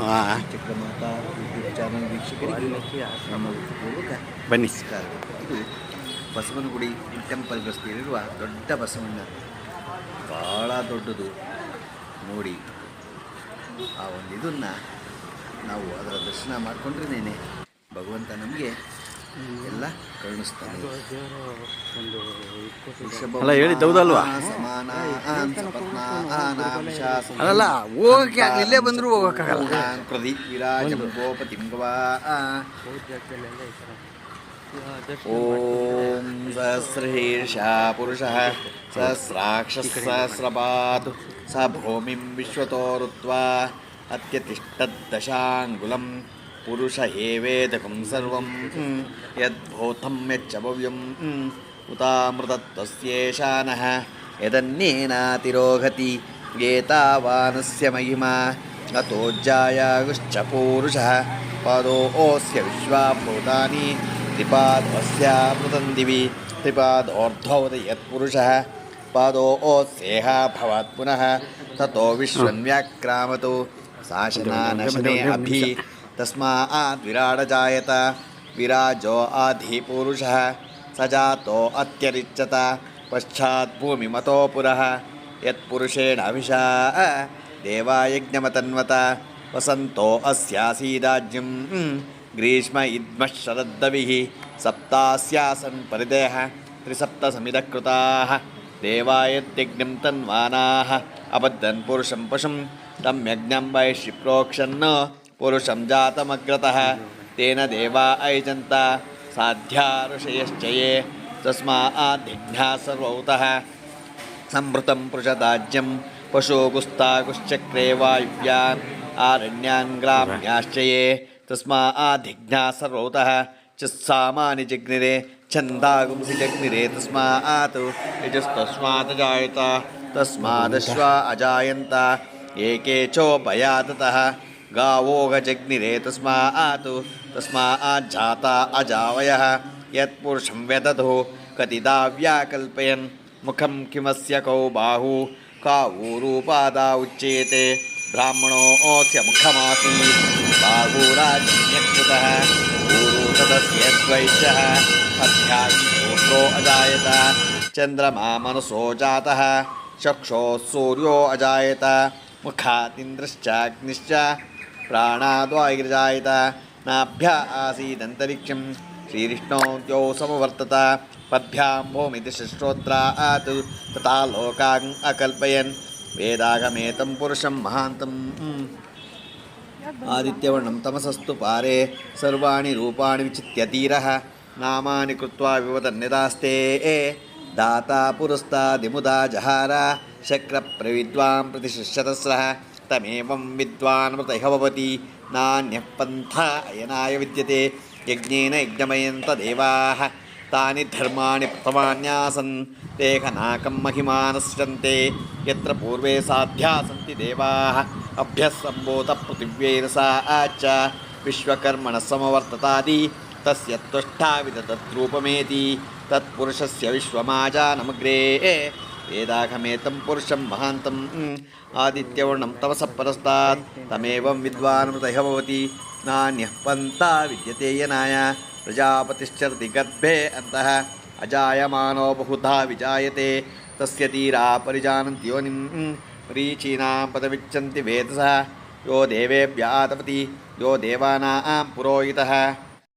ಚಕ್ರಮಾತ YouTube channel ವೀಕ್ಷಕರಿಗೆ ನಮ್ಮ ಪೂರ್ವಕ ಬನ್ನಿ ಇದು ಬಸವನಗುಡಿ ಟೆಂಪಲ್ ರಸ್ತೆಯಲ್ಲಿರುವ ದೊಡ್ಡ ಬಸವಣ್ಣ. ಭಾಳ ದೊಡ್ಡದು. ನೋಡಿ, ಆ ಒಂದು ಇದನ್ನು ನಾವು ಅದರ ದರ್ಶನ ಮಾಡಿಕೊಂಡ್ರೇನೆ ಭಗವಂತ ನಮಗೆ ಎಲ್ಲ ಕರುಣಿಸ್ತಾನೆ ಅಲ್ಲ, ಹೇಳಿದ್ದು ಹೌದಲ್ವಾ? ಸಮಾನ ಸಪತ್ನಾನಾಂಶ ಅಲ್ಲ ಹೋಗಕ್ಕೆ ಇಲ್ಲೇ ಬಂದರೂ ಹೋಗೋಕ್ಕಾಗಲ್ಲ. ಪ್ರದೀಪ್ ವಿರಾಜ ಗೋಪತಿಂ ಓಂ ಸಹಸ್ರಹೀರ್ಷ ಪುರುಷಃ ಸಹಸ್ರಾಕ್ಷ ಸಹಸ್ರಪಾತು ಸ ಭೂಮಿಂ ವಿಶ್ವತೋರುತ್ವ ಅತ್ಯತಿಷ್ಠದ್ದಶಾಂಗುಲಂ పురుష ఏవేదకం సర్వం యద్భూతం యచ్చవ్యం ఉతామృతత్వస్యేషానః యదన్యేనాతిరోహతి ఏతావానస్య మహిమా అతోజ్జాయాగుశ్చ పూరుషः పదోऽस्य విశ్వాభూతాని త్రిపాదోऽస్యామృతం దివి త్రిపాదోర్ధోదయత్పురుషः పాదోऽస్యేహా భవత్ పునః తతో విశ్వన్వ్యాక్రామతు శాసనానశనే అభి तस्मात् विराडजायत विराजो आधिपुरुषः स जातो अत्यरिच्यत। पश्चात् भूमिमतो पुरः। यत्पुरुषेण अभिषा देवायज्ञमतन्वत। वसन्तो अस्यासीदाज्यं ग्रीष्म इद्मः शरद्दविः। सप्तास्यासन् परिदेः त्रिसप्तसमिदकृताः। देवायत्यज्ञं तन्वानाः। अबद्धन् पुरुषं पशुं तं यज्ञं वैश्य प्रोक्षन् पुरुषं जातमग्रतः। तेन देवा ऐजन्त साध्या ऋषयश्च ये तस्माद्धिघ्नाः सर्वौतः। संवृतं पृषदाज्यं पशुगुस्तागुश्चक्रे वायुव्यान् आरण्यान् ग्राम्याश्च ये तस्माद्धिघ्नाः सर्वौतः। चित्सामानि जिग्निरे, छन्दागुंसि जग्निरे तस्मात् यजस्तस्मात् जायत तस्मादश्वा अजायन्त, एके चोपयाततः। गावोगजग्निरे तस्मात् तस्माज्जाता अजावयः यत्पुरुषं व्यदधो कतिदा व्याकल्पयन् मुखं किमस्य कौ बाहु कावूरूपादा उच्येते ब्राह्मणोऽस्य मुखमासीत् बाहूराजन्यकृतः ऊरू तदस्य द्वैषः अध्यायी पुत्रो अजायत चन्द्रमा मनसो जातः चक्षोः सूर्यो अजायत मुखादिन्द्रश्चाग्निश्च प्राणाद्वायुर्जायत नाभ्या आसीदन्तरिक्षं श्रीविष्णोद्यौ समवर्तत पद्भ्यां भूमिति श्रोत्रात् तथा लोकान् अकल्पयन् वेदागमेतं पुरुषं महान्तम् आदित्यवर्णं तमसस्तु पारे सर्वाणि रूपाणि विचित्य धीरः नामानि कृत्वा विवदन्यदास्ते दाता पुरस्तादिमुदा जहार शक्रप्रविद्वां प्रतिशिष्यतस्रः तमेवं विद्वान् मृतः भवति। नान्यः पन्था अयनाय विद्यते। यज्ञेन यज्ञमयन्त देवाः तानि धर्माणि प्रथमान्यासन् तेहनाकं महिमानश्चन्ते यत्र पूर्वे साध्या सन्ति देवाः अभ्यः सम्भूतपृथिव्यैरसा च विश्वकर्मणः समवर्ततादि। तस्य त्वष्टाविदतद्रूपमेति तत्पुरुषस्य विश्वमाजानमग्रे। वेदाघमेतं पुरुषं महान्तम् आदित्यवर्णं तवसः परस्तात् तमेवं विद्वानमृतः भवति नान्यः पन्था विद्यते यनाय प्रजापतिश्चरति गर्भे अन्तः अजायमानो बहुधा विजायते। तस्य तीरा परिजानन्ति योनिं रीचीनां पदविच्छन्ति वेदसः। यो देवेभ्यातपति यो देवानां पुरोहितः